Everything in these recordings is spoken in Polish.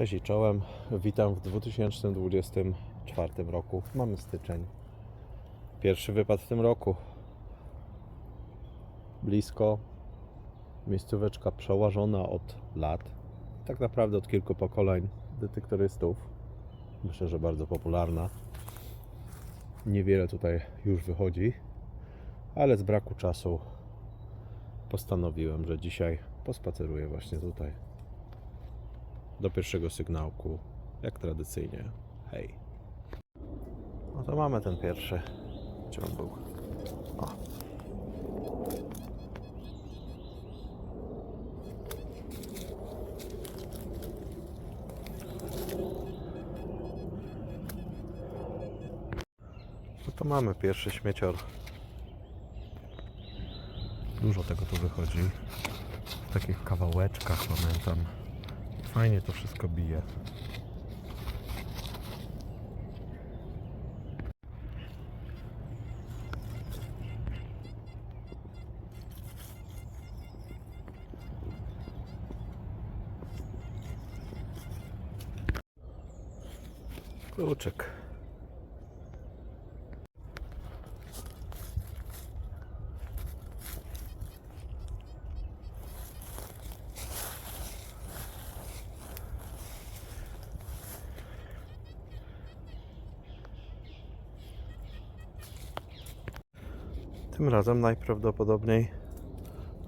Cześć i czołem. Witam w 2024 roku. Mamy styczeń. Pierwszy wypad w tym roku. Blisko. Miejscóweczka przełażona od lat. Tak naprawdę od kilku pokoleń detektorystów. Myślę, że bardzo popularna. Niewiele tutaj już wychodzi, ale z braku czasu postanowiłem, że dzisiaj pospaceruję właśnie tutaj do pierwszego sygnałku, jak tradycyjnie. Hej. No to mamy ten pierwszy. Gdzie on był? O. No to mamy pierwszy śmiecior. Dużo tego tu wychodzi. W takich kawałeczkach pamiętam. Fajnie to wszystko bije. Kluczyk. Tym razem najprawdopodobniej,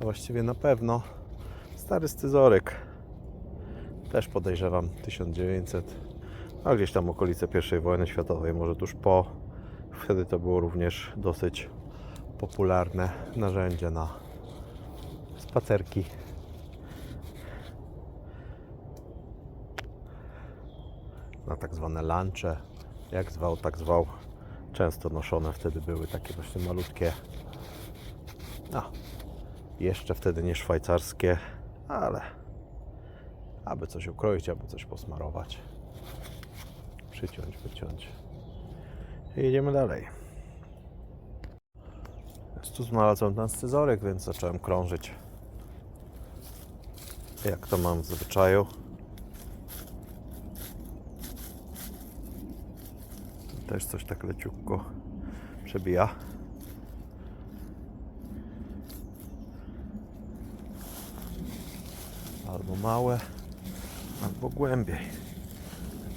a właściwie na pewno, stary scyzoryk. Też podejrzewam 1900, a gdzieś tam okolice I wojny światowej, może tuż po. Wtedy to było również dosyć popularne narzędzie na spacerki. Na tak zwane lunche, jak zwał, tak zwał często noszone wtedy były takie właśnie malutkie. No, jeszcze wtedy nie szwajcarskie, ale aby coś ukroić, aby coś posmarować. Przyciąć, wyciąć. I jedziemy dalej. Więc tu znalazłem ten scyzoryk, więc zacząłem krążyć. Jak to mam w zwyczaju. Też coś tak leciutko przebija. Albo małe, albo głębiej.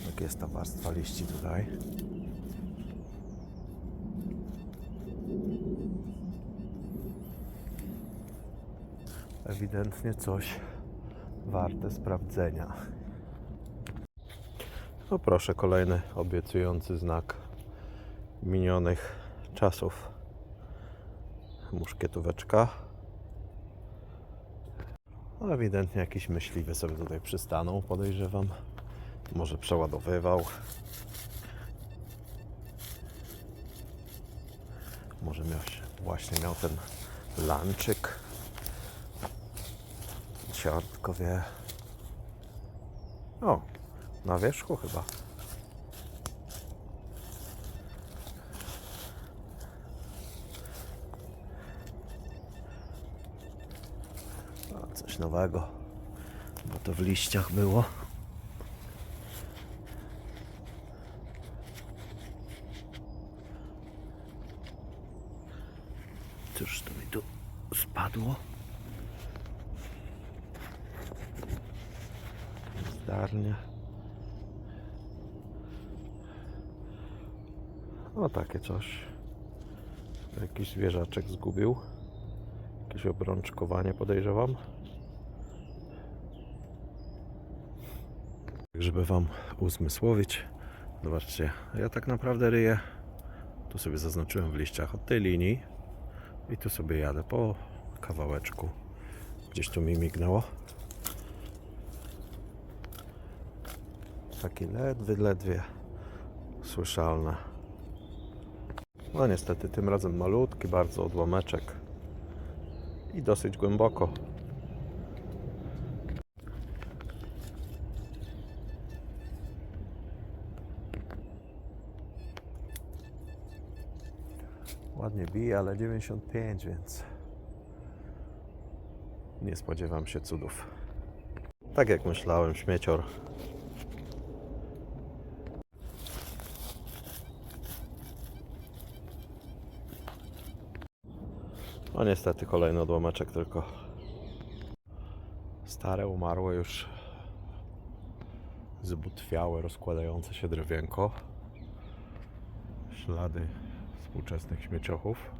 Jak jest ta warstwa liści tutaj. Ewidentnie coś warte sprawdzenia. No proszę, kolejny obiecujący znak minionych czasów. Muszkietóweczka. No ewidentnie jakiś myśliwy sobie tutaj przystanął, podejrzewam. Może przeładowywał. Może miał, się- właśnie miał ten lanczyk. Ciartko wie. O, na wierzchu chyba. Coś nowego. Bo to w liściach było. Cóż to mi tu spadło? Zdarnie. O takie coś. Jakiś zwierzaczek zgubił. Obrączkowanie podejrzewam. Tak, Żeby Wam uzmysłowić, zobaczcie, ja tak naprawdę ryję. Tu sobie zaznaczyłem w liściach od tej linii i tu sobie jadę po kawałeczku. Gdzieś tu mi mignęło. Taki ledwie, ledwie słyszalne. No niestety tym razem malutki bardzo odłameczek i dosyć głęboko. Ładnie bije, ale 95, więc nie spodziewam się cudów. Tak jak myślałem, śmiecior No niestety kolejny odłameczek tylko. Stare, umarłe już zbutwiałe, rozkładające się drewienko. Ślady współczesnych śmieciochów.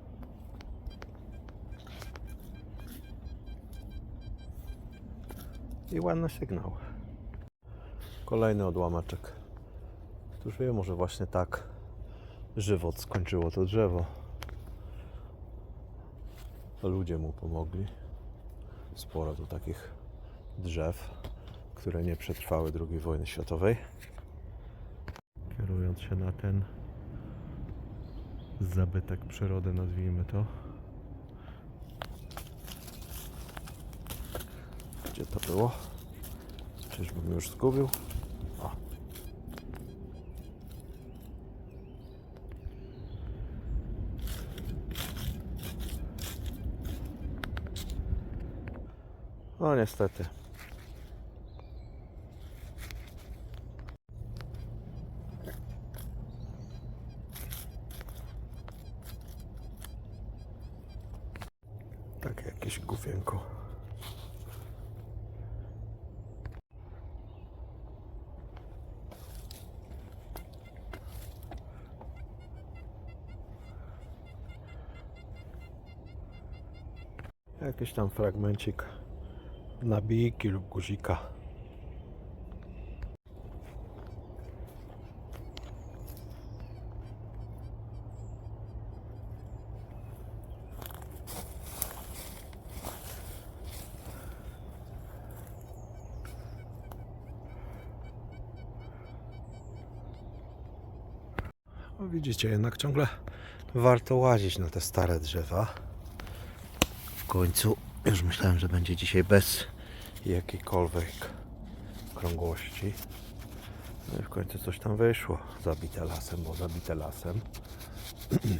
I ładny sygnał. Kolejny odłameczek. Któż wie, może właśnie tak żywot skończyło to drzewo. Ludzie mu pomogli. Sporo tu takich drzew, które nie przetrwały II wojny światowej. Kierując się na ten zabytek przyrody, nazwijmy to. Gdzie to było? Czyżbym już zgubił? No niestety. Takie jakieś gówienko. Jakiś tam fragmencik nabijki lub guzika. Widzicie, jednak ciągle warto łazić na te stare drzewa. W końcu już myślałem, że będzie dzisiaj bez jakiejkolwiek krągłości. No i w końcu coś tam wyszło. Zabite lasem, bo zabite lasem.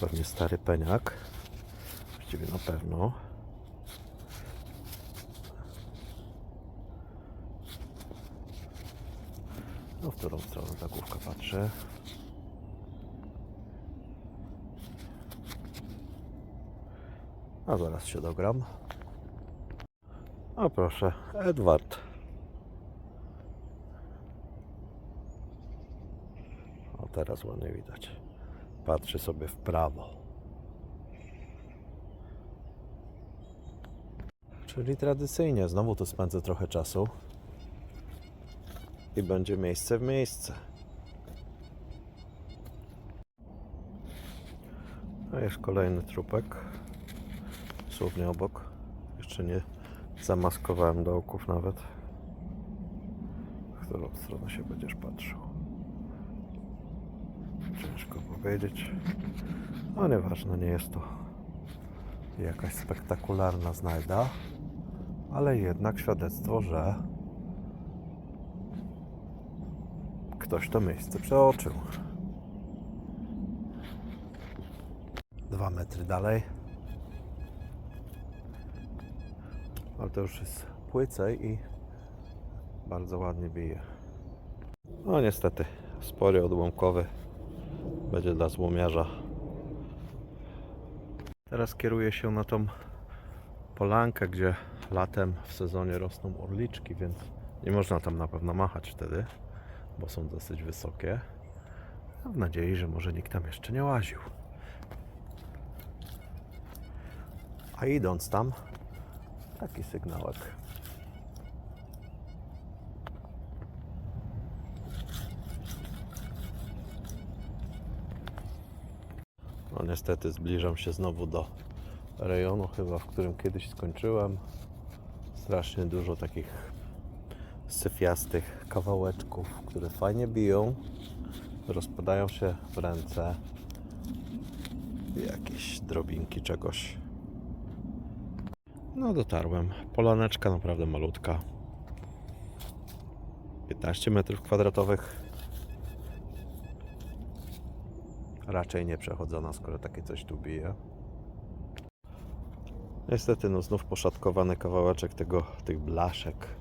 Pewnie stary peniak. Właściwie na pewno. No w którą stronę ta główka. A zaraz się dogram. O proszę, Edward. O teraz ładnie widać. Patrzy sobie w prawo. Czyli tradycyjnie znowu tu spędzę trochę czasu. I będzie miejsce w miejsce. A jest kolejny trupek. Dosłownie obok. Jeszcze nie zamaskowałem dołków nawet. W którą stronę się będziesz patrzył. Ciężko powiedzieć. No nieważne, nie jest to jakaś spektakularna znajda, ale jednak świadectwo, że ktoś to miejsce przeoczył. Dwa metry dalej. Ale to już jest płycej i bardzo ładnie bije. No niestety, spory odłamkowy będzie dla złomiarza. Teraz kieruję się na tą polankę, gdzie latem w sezonie rosną orliczki, więc nie można tam na pewno machać wtedy, bo są dosyć wysokie. Mam nadziei, że może nikt tam jeszcze nie łaził. A idąc tam, taki sygnałek. No niestety zbliżam się znowu do rejonu chyba, w którym kiedyś skończyłem. Strasznie dużo takich syfiastych kawałeczków, które fajnie biją, rozpadają się w ręce. Jakieś drobinki czegoś. No dotarłem. Polaneczka naprawdę malutka. 15 metrów kwadratowych. Raczej nie przechodzona, skoro takie coś tu bije. Niestety, no znów poszatkowany kawałeczek tego, tych blaszek.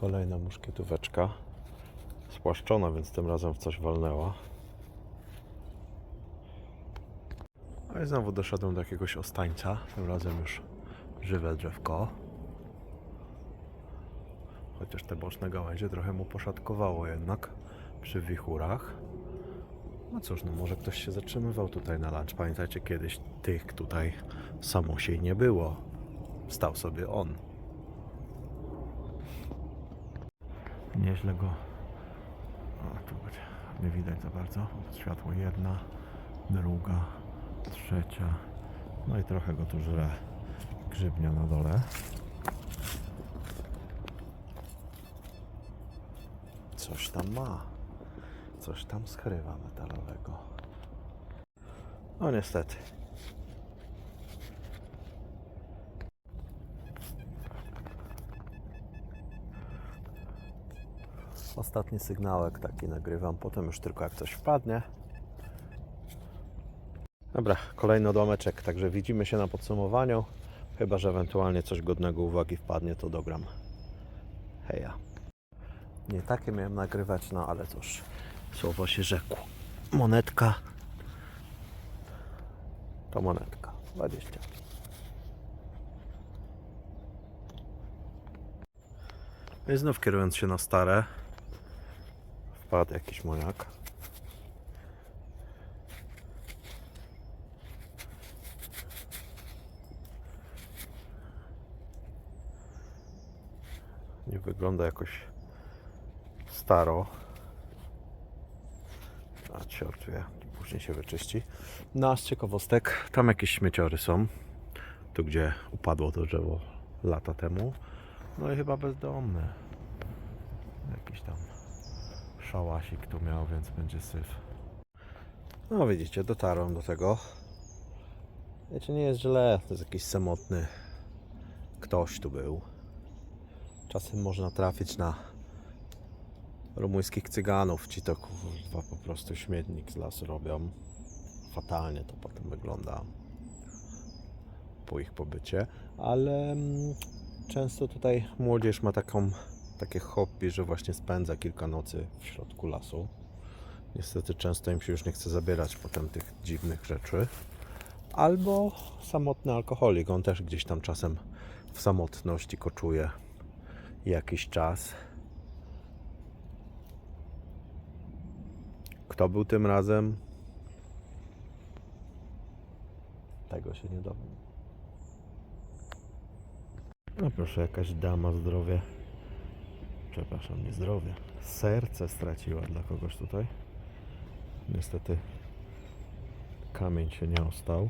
Kolejna muszkietóweczka. Spłaszczona, więc tym razem w coś walnęła. A i znowu doszedłem do jakiegoś ostańca. Tym razem już żywe drzewko. Chociaż te boczne gałęzie trochę mu poszatkowało jednak przy wichurach. No cóż, no może ktoś się zatrzymywał tutaj na lunch. Pamiętajcie, kiedyś tych tutaj samosiej nie było. Stał sobie on. Nieźle go. O, tu. Nie widać za bardzo. Światło jedna, druga, trzecia. No i trochę go tu żre grzybnia na dole. Coś tam ma. Coś tam skrywa metalowego. No niestety. Ostatni sygnałek taki nagrywam, potem już tylko jak coś wpadnie. Dobra, kolejny odłameczek, także widzimy się na podsumowaniu. Chyba, że ewentualnie coś godnego uwagi wpadnie, to dogram. Heja. Nie takie miałem nagrywać, no ale cóż, słowo się rzekło. Monetka to monetka. 20. No i znów kierując się na stare, wpadł jakiś moniak. Nie wygląda jakoś staro. A ciort wie, później się wyczyści. No a z ciekawostek, tam jakieś śmieciory są. Tu gdzie upadło to drzewo lata temu. No i chyba bezdomny. Jakiś tam szałasik tu miał, więc będzie syf. No widzicie, dotarłem do tego. Wiecie, nie jest źle, to jest jakiś samotny ktoś tu był. Czasem można trafić na rumuńskich cyganów. Ci to kurwa po prostu śmietnik z lasu robią. Fatalnie to potem wygląda po ich pobycie, ale mm, często tutaj młodzież ma taką, takie hobby, że właśnie spędza kilka nocy w środku lasu. Niestety często im się już nie chce zabierać potem tych dziwnych rzeczy. Albo samotny alkoholik, on też gdzieś tam czasem w samotności koczuje jakiś czas. Kto był tym razem? Tego się nie dowiem. No proszę, jakaś dama zdrowie. Przepraszam, nie zdrowie. Serce straciła dla kogoś tutaj. Niestety kamień się nie ostał.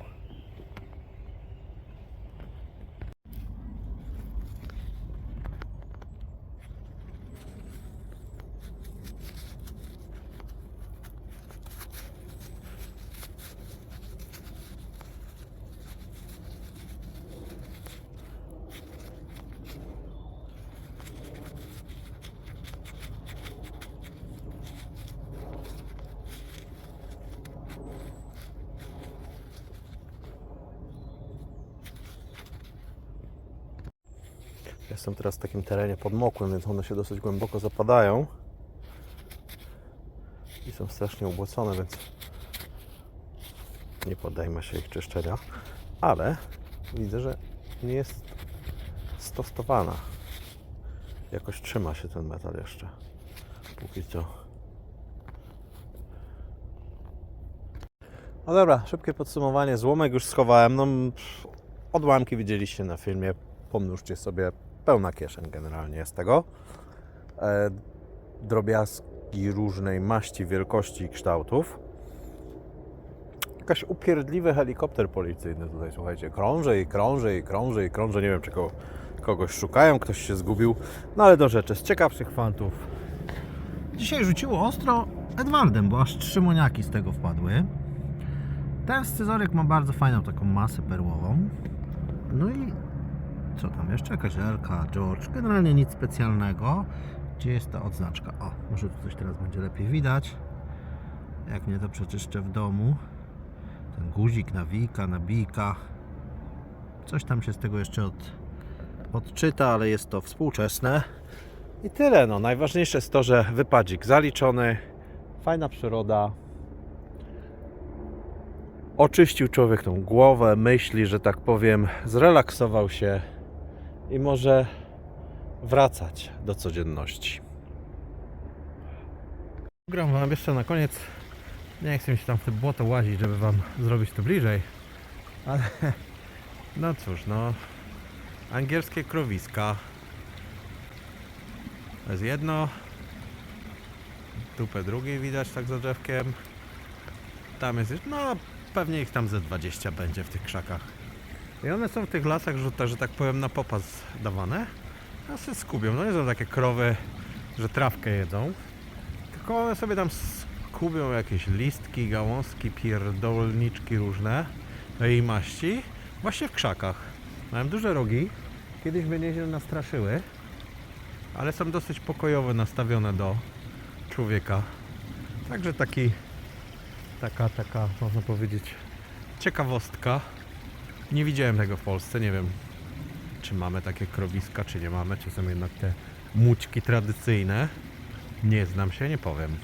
Jestem teraz w takim terenie podmokłym, więc one się dosyć głęboko zapadają. I są strasznie ubłocone, więc nie podejmę się ich czyszczenia. Ale widzę, że nie jest stosowana. Jakoś trzyma się ten metal jeszcze. Póki co. No dobra, szybkie podsumowanie. Złomek już schowałem. No, odłamki widzieliście na filmie. Pomnóżcie sobie. Pełna kieszeń generalnie jest tego. E, drobiazgi różnej maści, wielkości i kształtów. Jakaś upierdliwy helikopter policyjny tutaj, słuchajcie. Krąży i krąży i krąży i krąży. Nie wiem, czy ko- kogoś szukają, ktoś się zgubił. No ale do rzeczy, z ciekawszych fantów. Dzisiaj rzuciło ostro Edwardem, bo aż trzy moniaki z tego wpadły. Ten scyzoryk ma bardzo fajną taką masę perłową. No i co tam jeszcze? Jakaś Elka, George. Generalnie nic specjalnego. Gdzie jest ta odznaczka? O, może tu coś teraz będzie lepiej widać. Jak nie to przeczyszczę w domu. Ten guzik na wika, na bika. Coś tam się z tego jeszcze od, odczyta, ale jest to współczesne. I tyle. No. Najważniejsze jest to, że wypadzik zaliczony, fajna przyroda. Oczyścił człowiek tą głowę, myśli, że tak powiem, zrelaksował się i może wracać do codzienności. Gram Wam jeszcze na koniec. Nie chcę się tam w te błoto łazić, żeby Wam zrobić to bliżej. Ale no cóż, no. Angielskie krowiska. To jest jedno. Dupę drugiej widać tak za drzewkiem. Tam jest no pewnie ich tam ze 20 będzie w tych krzakach. I one są w tych lasach, że, że tak powiem, na popas dawane. A się skubią. No nie są takie krowy, że trawkę jedzą. Tylko one sobie tam skubią jakieś listki, gałązki, pierdolniczki różne i maści. Właśnie w krzakach. Mają duże rogi. Kiedyś mnie nieźle nastraszyły. Ale są dosyć pokojowo nastawione do człowieka. Także taki, taka, taka, można powiedzieć, ciekawostka. Nie widziałem tego w Polsce, nie wiem, czy mamy takie krowiska, czy nie mamy, czy są jednak te mućki tradycyjne. Nie znam się, nie powiem.